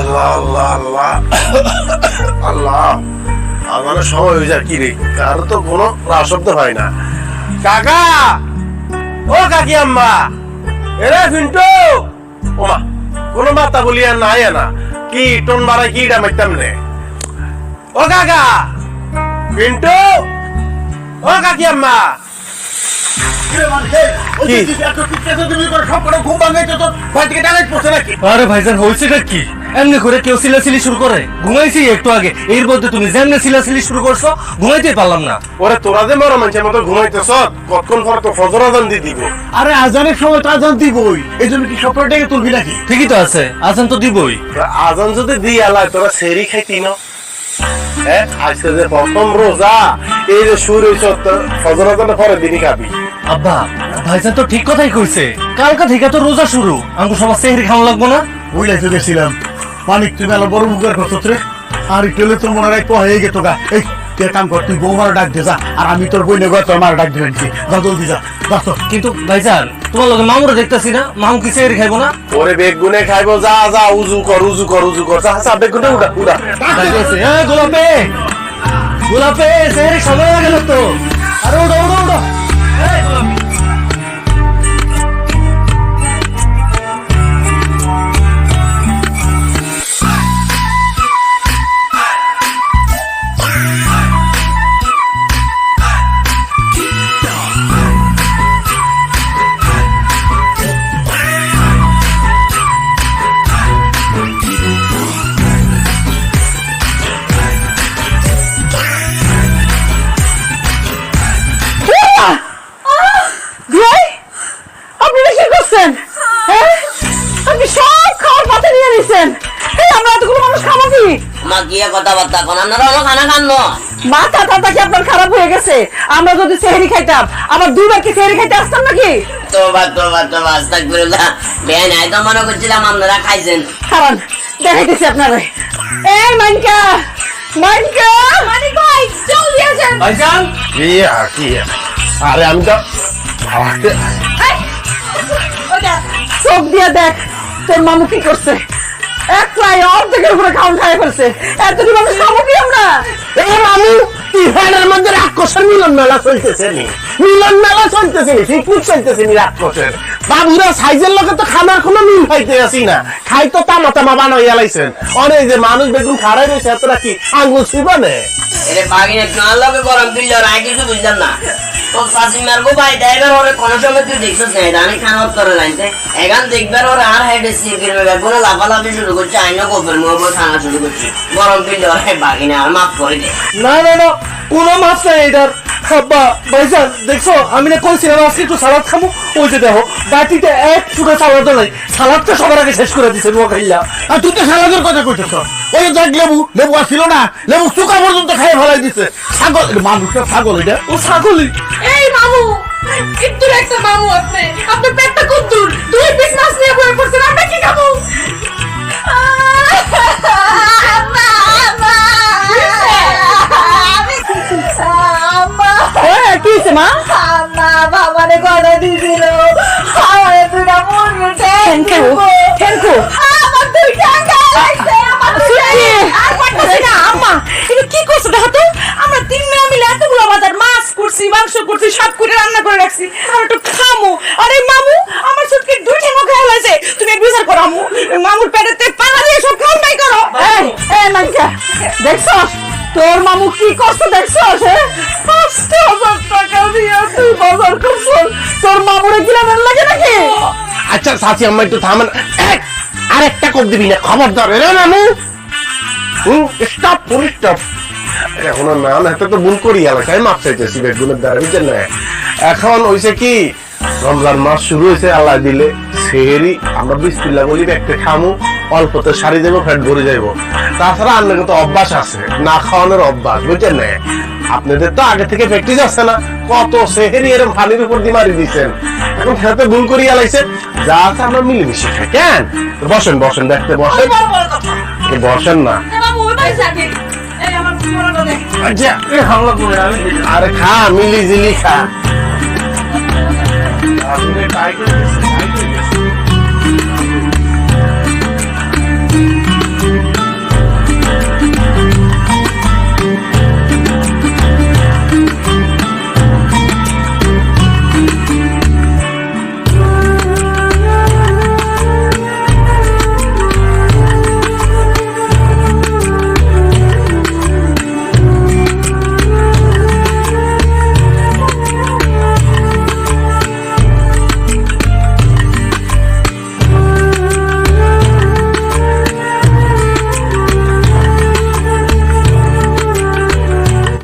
আল্লাহ আল্লাহ আল্লাহ। আল্লাহ আমার সময় হয়ে যায় কি রে? কার তো কোনো শব্দ হয় না। কাকা ও কাকি আম্মা এরে ফিন্টু ওমা কোনো মাতা বলিয়া নাই না। কি টন বাড়াই কি ডামাইতাম নে। ও কাকা পিন্টু ও কাকি আম্মা। কি? আরে ভাইজান হয়েছেটা কি? এমনি করে কেউ সিলাসিলি শুরু করে। ঘুমাইছি একটু আগে। এর মধ্যে তুমি যেমনি সিলাসিলি শুরু করছ ঘুমাইতে পারলাম না। ওরে তোরা যে মরো মানুষের মতো ঘুমাইতেছ কতক্ষণ পর তো ফজর আজান দিয়ে দিব? আরে আজানের সময় তো আজান দিবই। এই জন্য কি স্বপ্নটাকে তুলবি নাকি? ঠিকই তো আছে। আছেন তো দিবই। আজান যদি দিয়ে আলাই তোরা সেরি খাইতি না? হ্যাঁ আজকে যে প্রথম রোজা এই যে শুরু হয়েছে ফজর আজানের পরে দিনই খাবি। আব্বা ভাইজান তো ঠিক কথাই কইছে। কালকা থেকে তো রোজা শুরু। আমাকে সবার সেহরি খাওয়া লাগবো না? বুঝলাই তো গেছিলাম। মানিক তুই মেলা বড় মুখের কথা রে আর একটু তোর মনে হয় হয়ে গেত গা। এই তুই কাম কর তুই বৌমার ডাক দে যা। আর আমি তোর বই নেগো তোর মার ডাক দিবেন কি যা জলদি যা। যা তো কিন্তু ভাইজান তোমার লগে মামুরা দেখতেছি না? মামু কি সেহরি খাইবো না? ওরে বেগুনে খাইবো যা যা উজু কর উজু কর উজু কর। যা যা বেগুনে উড়া উড়া। এ, গোলাপে। গোলাপে সেহরি সময় গেল তো। আরে ওড়ো ওড়ো নিছেন এই আমরা এতগুলো মানুষ খাব কি? মা গিয়ে কথাবার্তা কোন? আপনারা খানা খান না। মাথা কি আপনার খারাপ হয়ে গেছে। আমরা যদি সেহেরি খাইতাম আবার দুইবার কি সেহেরি খাইতে আসতাম নাকি? তোবা তোবা তোবা আস্তাগফিরুল্লাহ। বেআই নাই তো মনে করছিলাম আপনারা খাইছেন। দেখাইতেছি আপনারে। এই মানিকা! মানিকা! মানিক ভাই জলদি আসেন। ভাইজান কি কি আরে? আমি তো চোখ দিয়ে দেখ তোর মামু কি করছে। এক প্রায় অর্ধেকের উপরে খাওয়ান খাই ফেলছে। এতদিন মানুষ খাব কি আমরা? এই মামু ইহানের মধ্যে রাক্ষসের মিলন মেলা চলতেছে মিলন মেলা চলতেছে ফিকুর চলতেছে নি রাক্ষসের। বাবুরা সাইজের লোকে তো খানার কোনো মিল খাইতে আসি না। খাই তো তামা তামা বানাইয়া লাইছেন। অনেক যে মানুষ বেগুন খাড়াই রয়েছে, এতটা কি আঙ্গুল ছুইবানে এরে বাগিনে কাল লগে গরম দিল আর কিছু বুঝলাম না। তো সাসি মারগো ভাই, ড্রাইভার ওরে কোন সময় তুই দেখছিস না দানি খান করে লাইনতে। দেখবার ওরে আর হেডে মে বেগুন লাফালাফি শুরু করছে আইনা গোপের মুখ খানা শুরু করছে। গরম আর বাগিনে, আর মাফ করে দে। না না না, কোনো মাছ নাই এটার। ভাইজান দেখছ, আমি না কইছিলাম আজকে একটু সালাদ খামু। ওই যে দেখো, বাটিতে এক টুকরা সালাদ নাই সালাদটা সবার আগে শেষ করে দিছে নো খাইলা আর তুই তো সালাদের কথা কইতেছ। ওই দেখ লেবু লেবু আসছিল না লেবু চুকা পর্যন্ত খাই ফেলাই দিছে। ছাগল মানুষটা ছাগল এটা। ও ছাগলি এই মামু কিন্তু একটা মামু আপনি। আপনার পেটটা খুব দূর দুই পিস মাছ নিয়ে বয়ে পড়ছেন আমরা কি খাব? কি হয়েছে মা? বাবারে দিছিল থ্যাংক ইউ থ্যাংক ইউ কি করছ দেখো তো আমরা তিন মেয়ে মিলে এতগুলো বাজার মাছ করছি মাংস করছি সব করে রান্না করে রাখছি। আমরা একটু খামু। আরে মামু আমার সুটকে দুই ঠেঙ্গো খেয়াল হয়েছে। তুমি এক বিচার করো আম্মু মামুর পেটেতে পালা দিয়ে সব খাওয়ান নাই করো। এই এই মানিকা দেখছ? তোর মামু কি করছে দেখছ? সে পাঁচটা হাজার টাকা দিয়ে তুই বাজার করছ তোর মামুরে গিলামের লাগে নাকি? আচ্ছা সাথী আম্মা একটু থামেন। এক আর একটা কোপ দিবি না খবরদার। রে মামু। স্টপ পুরো স্টপ এখন না এটা তো ভুল করি এলাকায় মাপ চাইতেছি বেগুনের দ্বারা বুঝছেন না? এখন হইছে কি রমজান মাস শুরু হয়েছে আল্লাহ দিলে সেহেরি আমরা বিসমিল্লাহ বলি একটা খামু অল্পতে সারি যাব ফ্যাট ভরে যাইবো। তাছাড়া আপনার কিন্তু অভ্যাস আছে না খাওয়ানোর অভ্যাস বুঝছেন না? আপনাদের তো আগে থেকে প্র্যাকটিস আছে না কত সেহেরি এরম পানির উপর দিয়ে মারি দিচ্ছেন এখন খেতে ভুল করি আলাইছে যা আছে আমরা মিলেমিশে খাই কেন? বসেন বসেন দেখতে বসেন। বসেন না। আরে খা মিলি জিলি খা।